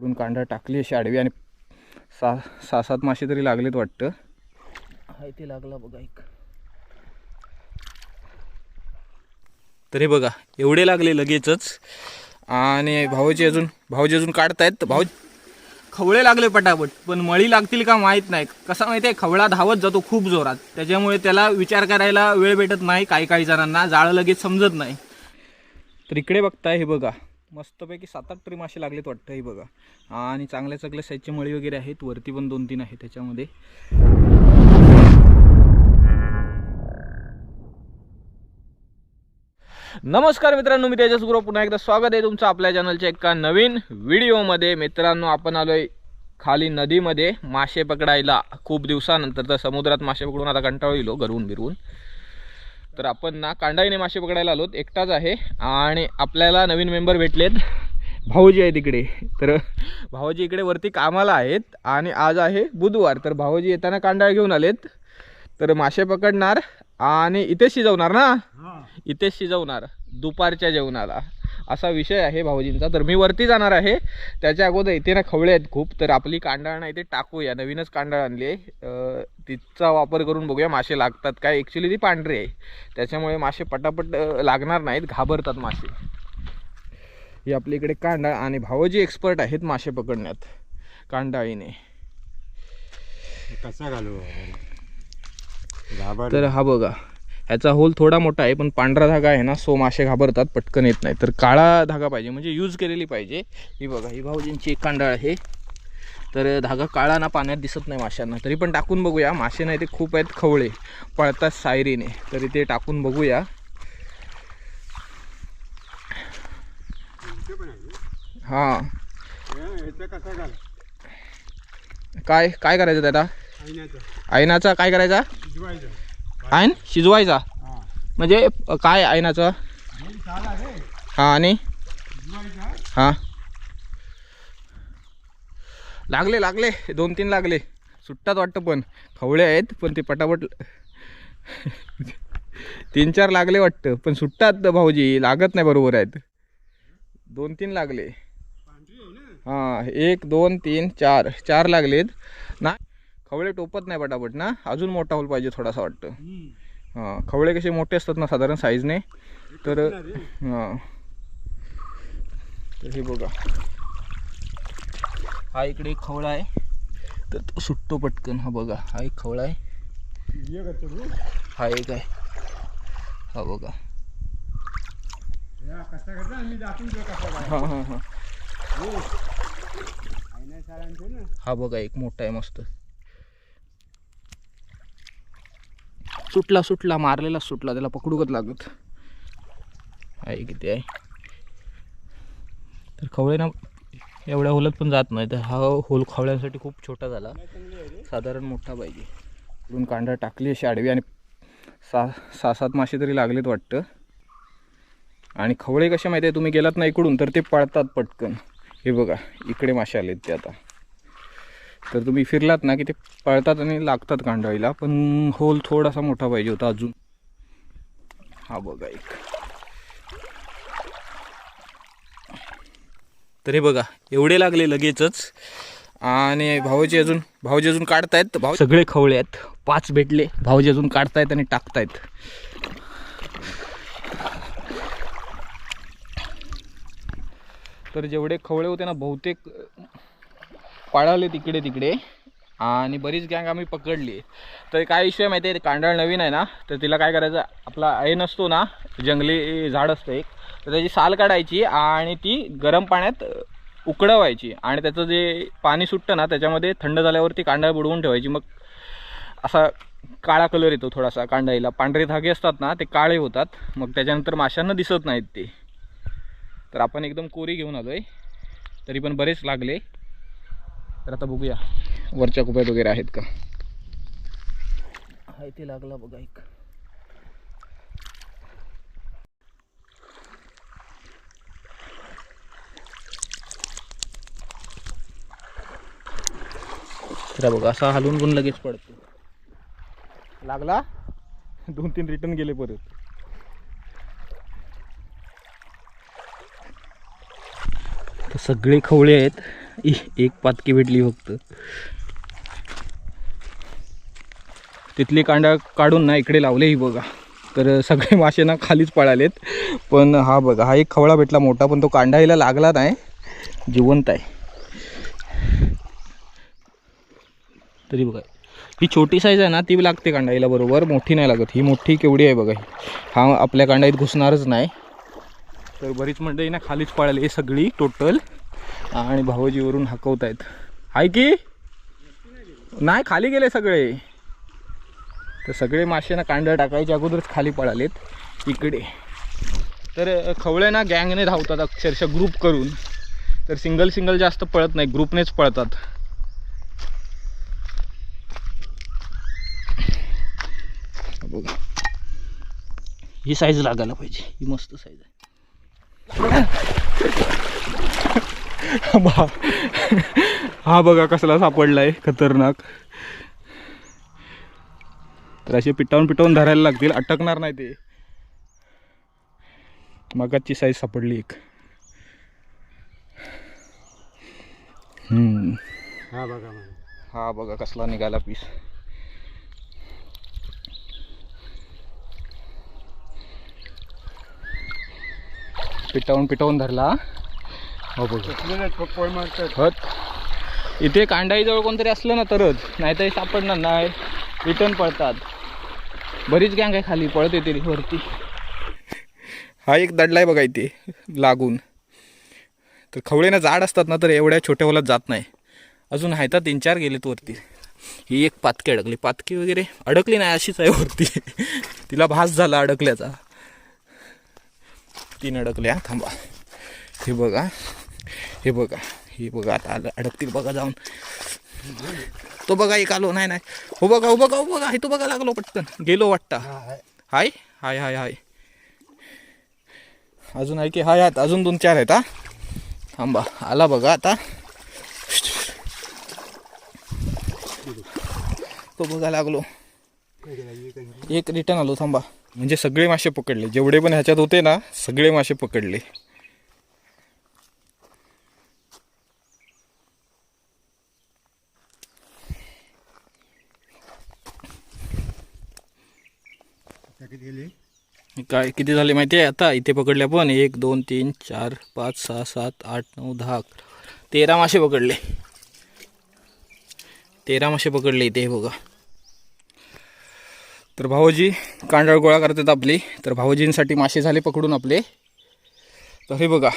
इकडून कांडा टाकली अशी आडवी आणि सा सहा सात मासे तरी लागलेत वाटतं. हाय ते लागला बघा एक. तर हे बघा एवढे लागले लगेचच. आणि भाऊजी अजून भाऊजी अजून काढतायत. भाऊ खवळे लागले पटापट पण मळी लागतील का माहीत नाही. कसा माहिती आहे खवळा धावत जातो खूप जोरात. त्याच्यामुळे त्याला विचार करायला वेळ भेटत नाही काही काही जणांना. जाळं लगेच समजत नाही. तर इकडे बघताय हे बघा. मस्तपैकी सात आठ तरी मासे लागलेत वाटतं हे बघा. आणि चांगल्या चांगल्या साईजचे मळी वगैरे आहेत. वरती पण दोन तीन आहेत त्याच्यामध्ये. नमस्कार मित्रांनो मी तेजस गुरु पुन्हा एकदा स्वागत आहे तुमचं आपल्या चॅनलच्या एका नवीन व्हिडिओमध्ये मित्रांनो आपण आलोय खाली नदीमध्ये. मासे पकडायला खूप दिवसानंतर तर समुद्रात मासे पकडून आता कंटाळू येलो हो, घरून बिरवून तर आपण ना कांडाईने मासे पकडायला आलोत. एकटाच आहे. आणि आपल्याला नवीन मेंबर भेटलेत. भाऊजी आहे तिकडे तर भाऊजी इकडे वरती कामाला आहेत. आणि आज आहे बुधवार. तर भाऊजी येताना कांडाळ घेऊन आलेत. तर मासे पकडणार. आणि इथेच शिजवणार ना? इथेच शिजवणार. दुपारच्या जेवणाला. असा विषय आहे भाऊजींचा. तर मी वरती जाणार आहे. त्याच्या अगोदर इथे ना खवळे आहेत खूप. तर आपली कांडाळ ना इथे टाकूया. नवीनच कांडाळ आणली आहे. तिचा वापर करून बघूया मासे लागतात काय. ॲक्च्युली ती पांढरी आहे. त्याच्यामुळे मासे पटापट लागणार नाहीत. घाबरतात मासे. ही आपल्या इकडे कांडाळ आणि भाऊजी एक्सपर्ट आहेत मासे पकडण्यात. कांडाळीने. कसा घालू? तर हा बघा. ह्याचा होल थोडा मोठा आहे पण पांढरा धागा आहे ना सो मासे घाबरतात पटकन येत नाही. तर काळा धागा पाहिजे म्हणजे यूज केलेली पाहिजे. ही बघा ही भाऊजींची एक कांडाळ आहे. तर धागा काळा ना पाण्यात दिसत नाही माशांना. तरी पण टाकून बघूया. मासे नाही ते खूप आहेत खवळे. पळतात सायरीने. तरी ते टाकून बघूया. हां. काय काय करायचं त्याला? ऐनाचा आयनाचा काय करायचा? आयन शिजवायचा. म्हणजे काय आयनाचा? हां आणि? हां. लागले लागले. दोन तीन लागले. सुट्टात वाटतं पण. खवळे आहेत पण ते पटापट तीन चार लागले वाटतं. पण सुट्टात भाऊजी लागत नाही बरोबर आहेत. दोन तीन लागले. हां एक दोन तीन चार. चार लागलेत. ना खवळे टोपत नाही पटापट ना? अजून मोठा होल पाहिजे थोडासा वाटतं. हां खवळे कसे मोठे असतात ना साधारण साईजने तर. हां. तर हे बघा. हा इकडे एक खवळा आहे. तर तो सुटतो पटकन हा बघा. हा एक खवळा आहे. हा एक आहे. हा बघा. हां हां हां. हा बघा एक मोठा आहे मस्त. सुटला सुटला मारलेला सुटला त्याला पकडूकच लागत. आहे किती आहे. तर खवळे ना एवढ्या होलत पण जात नाही तर हा होल खवळ्यांसाठी खूप छोटा झाला. साधारण मोठा पाहिजे. इकडून कांदा टाकली अशी आडवी आणि सहा सहा सात मासे तरी लागलेत वाटतं. आणि खवळे कसे माहिती आहे? तुम्ही गेलात ना इकडून तर ते पळतात पटकन. हे बघा इकडे मासे आलेत ते आता. तर तुम्ही फिरलात ना की ते पळतात आणि लागतात कांडाळीला पण होल थोडासा मोठा पाहिजे होता अजून. हा बघा एक. तर हे बघा एवढे लागले लगेचच. आणि भाऊजी अजून भाऊजी अजून काढतायत. भाऊ सगळे खवळे आहेत. पाच भेटले. भाऊजी अजून काढतायत आणि टाकतायत. तर जेवढे खवळे होते ना बहुतेक पाळाले तिकडे तिकडे. आणि बरीच गँग आम्ही पकडली. तर काय विषय माहिती आहे कांडळ नवीन आहे ना तर तिला काय करायचं आपला हे नसतो ना जंगली झाड असतं एक. तर त्याची साल काढायची आणि ती गरम पाण्यात उकडवायची आणि त्याचं जे पाणी सुटतं ना त्याच्यामध्ये थंड झाल्यावरती कांडळ बुडवून ठेवायची. मग असा काळा कलर येतो थोडासा कांडाईला पांढरे धागे असतात ना ते काळे होतात. मग त्याच्यानंतर माशांना दिसत नाहीत ते. तर आपण एकदम कोरी घेऊन आलो आहे तरी पण बरेच लागले. तर आता बघूया. वरच्या कुप्यात वगैरे आहेत का? हाय ते लागला बघा एक. बघा असा हलवून पण लगेच पडतो. लागला? दोन तीन रिटर्न गेले परत. सगळे खवळे आहेत. एक पातकी भेटली फक्त. तिथली कांडा काढून ना इकडे लावले ही बघा. तर सगळे मासे ना खालीच पळालेत. पण हा बघा हा एक खवळा भेटला मोठा पण तो कांडायला लागला नाही. जिवंत आहे. तरी बघा ही छोटी साईज आहे ना ती लागते कांडाईला बरोबर. मोठी नाही लागत. ही मोठी केवढी आहे बघा हा. आपल्या कांडाईत घुसणारच नाही. तर बरीच मंडळी ना खालीच पळाली सगळी टोटल आणि भावजीवरून हकवत आहेत आहे की? नाही खाली गेले सगळे. तर सगळे मासे ना कांदा टाकायच्या अगोदरच खाली पळालेत इकडे. तर खवळे ना गँगने धावतात अक्षरशः ग्रुप करून. तर सिंगल सिंगल जास्त पळत नाही ग्रुपनेच पळतात. बघा. ही साईज लागायला पाहिजे. ही मस्त साईज आहे. बा हा बघा कसला सापडलाय खतरनाक. तर असे पिटावून पिटावून धरायला लागतील अटकणार नाही ते. मगाची साईज सापडली एक. हम्म. हा बघा हा बघा कसला निघाला पीस पिटावून पिटावून धरला हो मारतात इथे कांडाईजवळ कोणतरी असलं ना तरच नाही तरी सापडणार नाही. रिटर्न पळतात. बरीच गँग आहे खाली पळत येते वरती. हा एक दडलाय बघा इथे लागून. तर खवळे ना जाड असतात ना तर एवढ्या छोट्या होलात जात नाही. अजून आहेत तीन चार गेलेत वरती. ही एक पातकी अडकली. पातकी वगैरे अडकली नाही अशीच आहे वरती. तिला भास झाला अडकल्याचा. तीन अडकल्या थांबा. हे बघा. हे बघा हे बघा आता आलं अडकतील बघा जाऊन. तो बघा एक आलो नाही नाही. हो बघा हो बघा हो बघा हे तो बघा लागलो पटकन. गेलो वाटता. हाय. हाय हाय हाय अजून आहे की हाय आहेत अजून दोन चार आहेत हा. थांबा आला बघा आता. तो बघा लागलो. एक रिटर्न आलो थांबा. म्हणजे सगळे मासे पकडले. जेवढे पण ह्याच्यात होते ना सगळे मासे पकडले. काय किती झाले माहिती आहे? आता इथे पकडले आपण एक दोन तीन चार पाच सहा सात आठ नऊ दहा अकरा. तेरा मासे पकडले. तेरा मासे पकडले इथे हे बघा. तर भाऊजी कांडळ गोळा करतात आपली. तर भाऊजींसाठी मासे झाले पकडून आपले. तर हे बघा.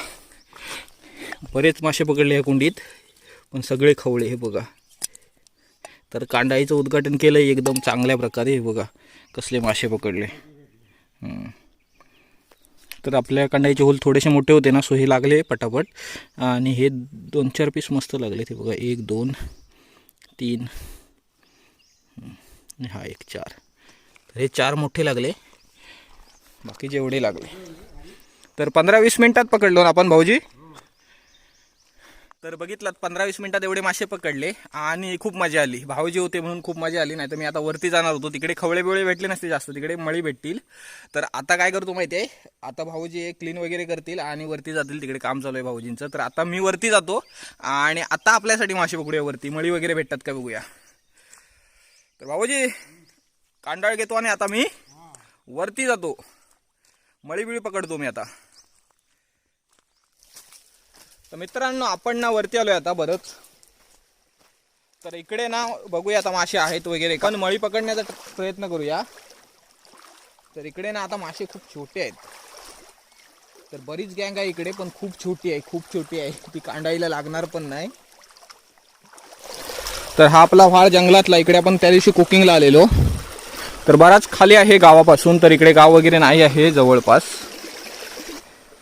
बरेच मासे पकडले या कुंडीत. पण सगळे खवळे हे बघा. तर कांडाईचं उद्घाटन केलं एकदम चांगल्या प्रकारे बघा कसले मासे पकडले. तर आपल्या कांडाईचे होल थोडेसे मोठे होते ना सो हे लागले पटापट. आणि हे दोन चार पीस मस्त लागले ते बघा एक दोन तीन. हा एक चार. तर हे चार मोठे लागले बाकीचे एवढे लागले. तर पंधरा वीस मिनिटात पकडलो ना आपण भाऊजी? तर बघितलं पंधरा वीस मिनिटात एवढे मासे पकडले आणि खूप मजा आली. भाऊजी होते म्हणून खूप मजा आली नाही तर मी आता वरती जाणार होतो. तिकडे खवळे बिवळे भेटले नसते जास्त तिकडे मळी भेटतील. तर आता काय करतो माहिती आहे? आता भाऊजी क्लीन वगैरे करतील आणि वरती जातील. तिकडे काम चालू आहे भाऊजींचं. तर आता मी वरती जातो आणि आता आपल्यासाठी मासे पकडूया वरती. मळी वगैरे भेटतात का बघूया. तर भाऊजी कांडाळ घेतो आणि आता मी वरती जातो. मळी बिळी पकडतो मी आता. तर मित्रांनो आपण ना वरती आलोय आता बरंच. तर इकडे ना बघूया आता मासे आहेत वगैरे. पण मळी पकडण्याचा प्रयत्न करूया. तर इकडे ना आता मासे खूप छोटे आहेत. तर बरीच गँग आहे इकडे पण खूप छोटी आहे खूप छोटी आहे. ती कांडाईला लागणार पण नाही. तर हा आपला व्हाळ जंगलातला इकडे आपण त्या दिवशी कुकिंगला आलेलो. तर बराच खाली आहे गावापासून तर इकडे गाव वगैरे नाही आहे जवळपास.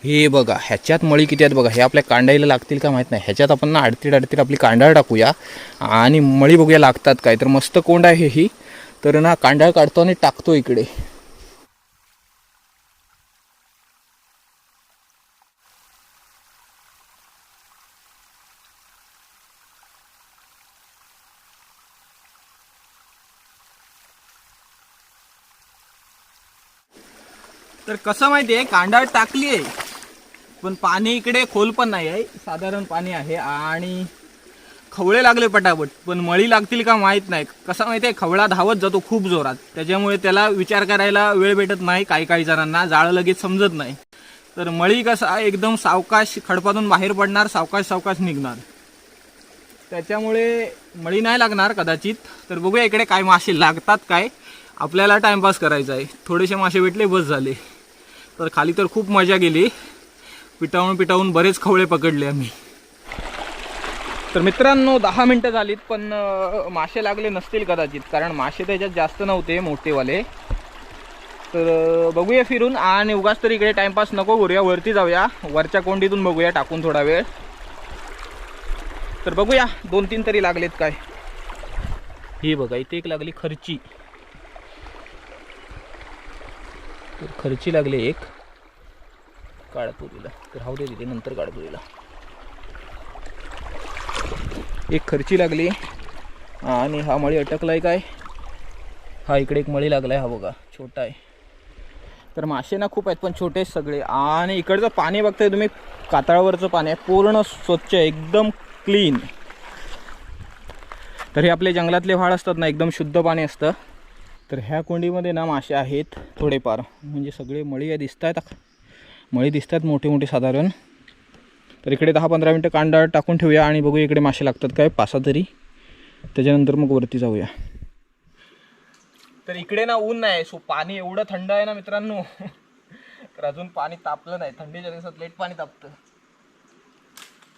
हे बघा ह्याच्यात मळी किती आहेत बघा हे आपल्या कांडायला लागतील का माहीत नाही. ह्याच्यात आपण ना अडतीड अडतीड आपली कांडाळ टाकूया आणि मळी बघूया लागतात काय. तर मस्त कोंड आहे ही. तर ना कांडाळ काढतो आणि टाकतो इकडे. तर कसं माहिती आहे कांडाळ टाकली आहे पण पाणी इकडे खोल पण नाही आहे. साधारण पाणी आहे आणि खवळे लागले पटापट पण मळी लागतील का माहीत नाही. कसं माहिती आहे खवळा धावत जातो खूप जोरात. त्याच्यामुळे त्याला विचार करायला वेळ भेटत नाही काही काही जणांना जाळं लगेच समजत नाही. तर मळी कसा एकदम सावकाश खडपातून बाहेर पडणार सावकाश सावकाश निघणार. त्याच्यामुळे मळी नाही लागणार कदाचित. तर बघूया इकडे काय मासे लागतात काय. आपल्याला टाइमपास करायचा आहे. थोडेसे मासे भेटले बस झाले. तर खाली तर खूप मजा गेली. पिटावून पिटावून बरेच खवळे पकडले आम्ही. तर मित्रांनो दहा मिनटं झालीत पण मासे लागले नसतील कदाचित कारण मासे त्याच्यात जास्त नव्हते मोठेवाले. तर बघूया फिरून आणि उगाच तर इकडे टाइमपास नको करूया वरती जाऊया. वरच्या कोंडीतून बघूया टाकून थोडा वेळ. तर बघूया दोन तीन तरी लागलेत काय. ही बघा इथे एक लागली खर्ची. तर खर्ची लागली एक. काळपुरीला राहू दे तिथे नंतर काळपुरीला एक खर्ची लागली. आणि हा मळी अटकलाय काय? हा इकडे एक मळी लागलाय हा बघा छोटा आहे. तर मासे ना खूप आहेत पण छोटे सगळे. आणि इकडचं पाणी बघताय तुम्ही कातळावरचं पाणी आहे पूर्ण स्वच्छ आहे एकदम क्लीन तर हे आपले जंगलातले व्हाळ असतात ना एकदम शुद्ध पाणी असतं. तर ह्या कोंडीमध्ये ना मासे आहेत थोडेफार. म्हणजे सगळे मळी या दिसत आहेत मळी दिसतात मोठे मोठे साधारण. तर इकडे दहा पंधरा मिनटं कांदा टाकून ठेवूया आणि बघूया इकडे मासे लागतात काय पासा तरी. त्याच्यानंतर मग वरती जाऊया. तर इकडे ना ऊन नाही सो पाणी एवढं थंड आहे ना मित्रांनो. तर अजून पाणी तापलं नाही थंडीच्या दिवसात लेट पाणी तापतं.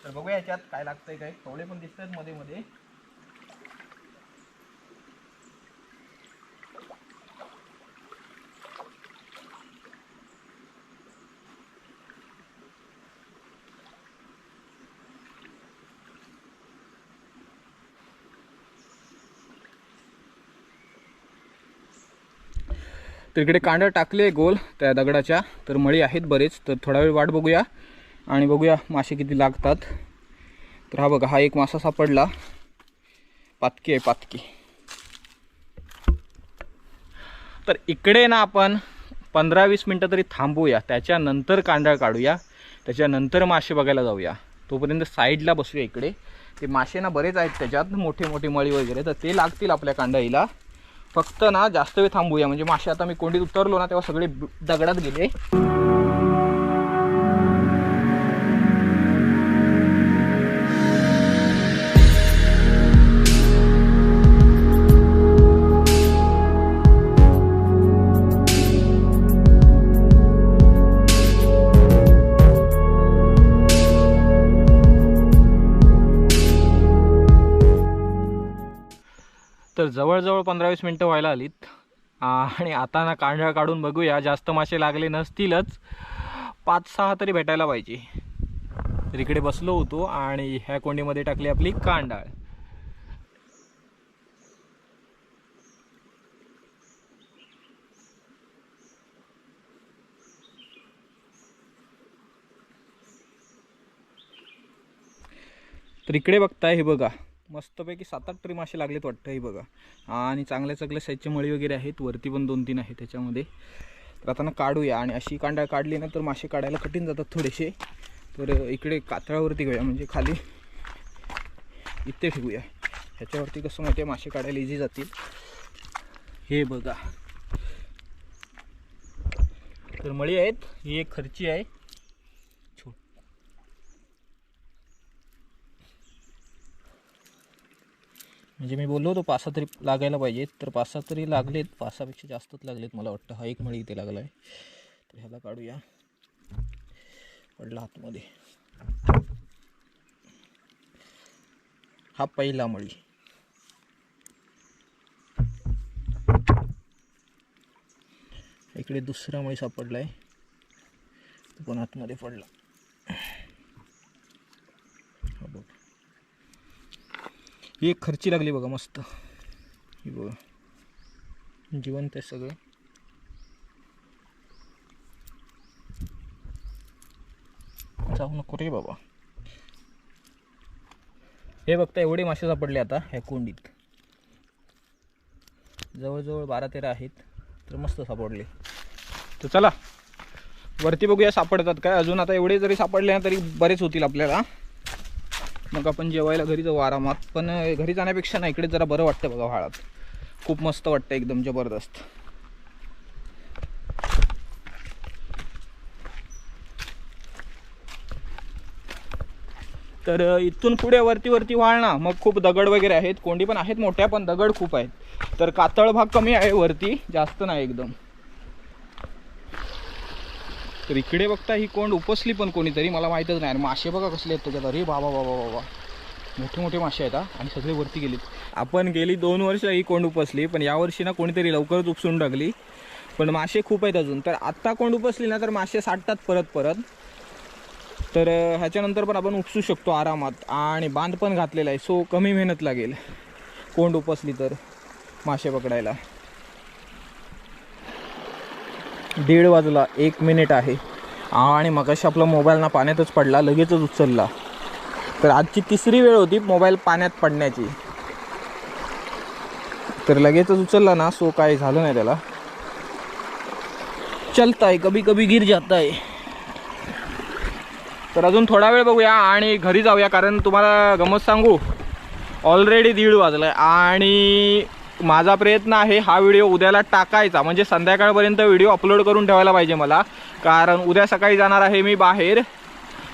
तर बघूया याच्यात काय लागतंय काय थोडे पण दिसतात मध्ये मध्ये. तर इकडे कांदा टाकले गोल त्या दगडाच्या. तर मळी आहेत बरेच तर थोडा वेळ वाट बघूया. आणि बघूया मासे किती लागतात. तर हा बघा हा एक मासा सापडला. पातकी आहे पातकी. तर इकडे ना आपण पंधरा वीस मिनटं तरी थांबूया. त्याच्यानंतर कांदा काढूया. त्याच्यानंतर मासे बघायला जाऊया. तोपर्यंत साईडला बसूया इकडे. ते मासे ना बरेच आहेत त्याच्यात मोठे मोठे मळी वगैरे. तर ते लागतील आपल्या कांदाईला फक्त ना जास्त वेळ थांबूया. म्हणजे मासे आता मी कोंडीत उतरलो ना तेव्हा सगळे दगडात गेले. पंधरा वीस मिनटं व्हायला आलीत. आणि आता ना कांढळ काढून बघूया. जास्त मासे लागले नसतीलच. पाच सहा तरी भेटायला पाहिजे. तर इकडे बसलो होतो आणि ह्या कोंडीमध्ये टाकली आपली कांडाळ. तर इकडे बघताय हे बघा. मस्तपैकी सात आठ ट्री मासे लागलेत वाटतं हे बघा. आणि चांगल्या चांगल्या साईजचे मळी वगैरे आहेत. वरती पण दोन तीन आहेत त्याच्यामध्ये. तर आता ना काढूया. आणि अशी कांडा काढली ना तर मासे काढायला कठीण जातात थोडेसे. तर इकडे कातळावरती घेऊया. म्हणजे खाली इथे ठेवूया ह्याच्यावरती कसं माहिती आहे? मासे काढायला इझी जातील. हे बघा. तर मळी आहेत. ही एक खर्ची आहे. म्हणजे मी बोललो होतो पासा तरी लागायला पाहिजेत तर पासा तरी लागलेत पासापेक्षा जास्तच लागलेत मला वाटतं. हा एक मळी इथे लागला आहे. तर ह्याला काढूया. पडला हातमध्ये हा पहिला मळी. इकडे दुसरा मळी सापडला आहे तो पण आतमध्ये पडला हा बघ ही एक खर्ची लागली बघा मस्त. ही बघा. जिवंत आहे सगळं. जाऊ नको रे बाबा. हे बघता एवढे मासे सापडले आता ह्या कोंडीत. जवळजवळ बारा तेरा आहेत तर मस्त सापडले. तर चला वरती बघूया सापडतात काय? अजून आता एवढे जरी सापडले ना तरी बरेच होतील आपल्याला. मग आपण जेवायला घरी जाऊ आरामात. पण घरी जाण्यापेक्षा ना इकडे जरा बरं वाटतं बघा व्हाळात खूप मस्त वाटतं एकदम जबरदस्त. तर इथून पुढे वरती वरती वाळ ना. मग खूप दगड वगैरे आहेत. कोंडी पण आहेत मोठ्या पण दगड खूप आहेत. तर कातळ भाग कमी आहे वरती. जास्त नाही एकदम. तर इकडे बघता ही कोंड उपसली पण कोणीतरी मला माहीतच नाही. आणि मासे बघा कसले आहेत त्याच्यात. अरे बाबा बाबा बाबा. मोठे मोठे मासे आहेत हा. आणि सगळे वरती गेलेत. आपण गेली दोन वर्ष ही कोंड उपसली पण यावर्षी ना कोणीतरी लवकरच उपसून टाकली. पण मासे खूप आहेत अजून. तर आत्ता कोंड उपसली ना तर मासे साठतात परत परत. तर ह्याच्यानंतर पण आपण उपसू शकतो आरामात. आणि बांध पण घातलेला आहे सो कमी मेहनत लागेल कोंड उपसली तर मासे पकडायला. दीड वाजला एक मिनिट आहे. आणि मगाशी आपला मोबाईल ना पाण्यातच पडला लगेचच उचलला. तर आजची तिसरी वेळ होती मोबाईल पाण्यात पडण्याची. तर लगेचच उचलला ना सो काय झालं नाही त्याला. चलता आहे कभी कभी गिर जाता आहे तर अजून थोडा वेळ बघूया आणि घरी जाऊया कारण तुम्हाला गमत सांगू. ऑलरेडी दीड वाजलाय आणि माझा प्रयत्न आहे हा व्हिडिओ उद्याला टाकायचा. म्हणजे संध्याकाळपर्यंत व्हिडिओ अपलोड करून ठेवायला पाहिजे मला. कारण उद्या सकाळी जाणार आहे मी बाहेर.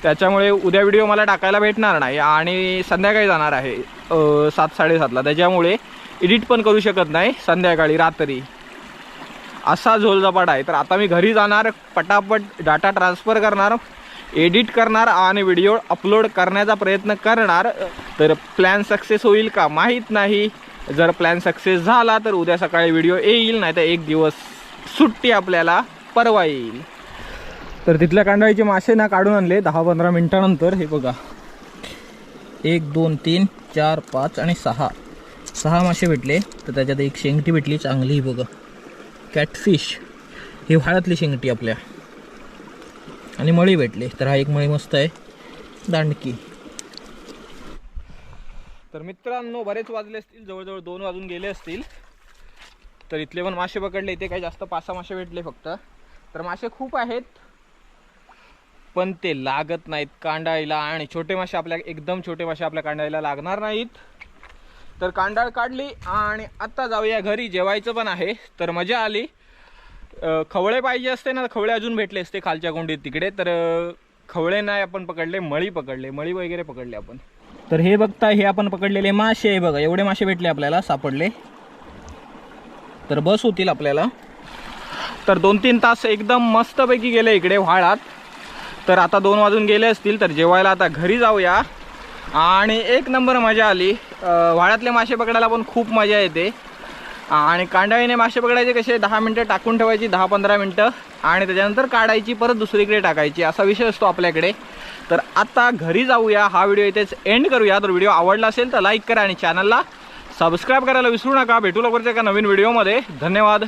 त्याच्यामुळे उद्या व्हिडिओ मला टाकायला भेटणार नाही आणि संध्याकाळी जाणार आहे सात साडेसातला. त्याच्यामुळे एडिट पण करू शकत नाही संध्याकाळी रात्री. असा झोलझपाट आहे. तर आता मी घरी जाणार पटापट डाटा ट्रान्सफर करणार एडिट करणार आणि व्हिडिओ अपलोड करण्याचा प्रयत्न करणार. तर प्लॅन सक्सेस होईल का माहीत नाही. जर प्लॅन सक्सेस झाला तर उद्या सकाळी व्हिडिओ येईल नाही तर एक दिवस सुट्टी आपल्याला परवा येईल. तर तिथल्या कांडाळीचे मासे ना काढून आणले दहा पंधरा मिनिटानंतर. हे बघा. एक दोन तीन चार पाच आणि सहा. सहा मासे भेटले तर त्याच्यात एक शेंगटी भेटली चांगली ही बघा. कॅटफिश ही व्हाळातली शेंगटी आपल्या. आणि मळी भेटली तर हा एक मळी मस्त आहे. दांडकी. तर मित्रांनो बरेच वाजले असतील जवळजवळ दोन वाजून गेले असतील. तर इथले पण मासे पकडले इथे काही जास्त पाच सहा मासे भेटले फक्त. तर मासे खूप आहेत पण ते लागत नाहीत कांडाळीला आणि छोटे मासे आपल्या एकदम छोटे मासे आपल्या कांडाळीला लागणार नाहीत. तर कांडाळ काढली आणि आत्ता जाऊया घरी जेवायचं पण आहे तर मजा आली. खवळे पाहिजे असते ना खवळे अजून भेटले असते खालच्या कोंडीत तिकडे तर खवळे नाही आपण पकडले मळी पकडले मळी वगैरे पकडले आपण. तर हे बघता हे आपण पकडलेले मासे आहे बघा. एवढे मासे भेटले आपल्याला सापडले. तर बस होतील आपल्याला. तर दोन तीन तास एकदम मस्तपैकी गेले इकडे व्हाळात. तर आता दोन वाजून गेले असतील तर जेवायला आता घरी जाऊया. आणि एक नंबर मजा आली. अं, व्हाळातले मासे पकडायला पण खूप मजा येते. आणि कांडाळीने मासे पकडायचे कसे? दहा मिनटं टाकून ठेवायची दहा पंधरा मिनटं. आणि त्याच्यानंतर काढायची परत दुसरीकडे टाकायची. असा विषय असतो आपल्याकडे. तर आता घरी जाऊया. हा व्हिडिओ इथेच एंड करूया. तर व्हिडिओ आवडला असेल तर लाईक करा आणि चॅनलला सबस्क्राईब करायला विसरू नका. भेटू लवकरच्या एका नवीन व्हिडिओमध्ये धन्यवाद.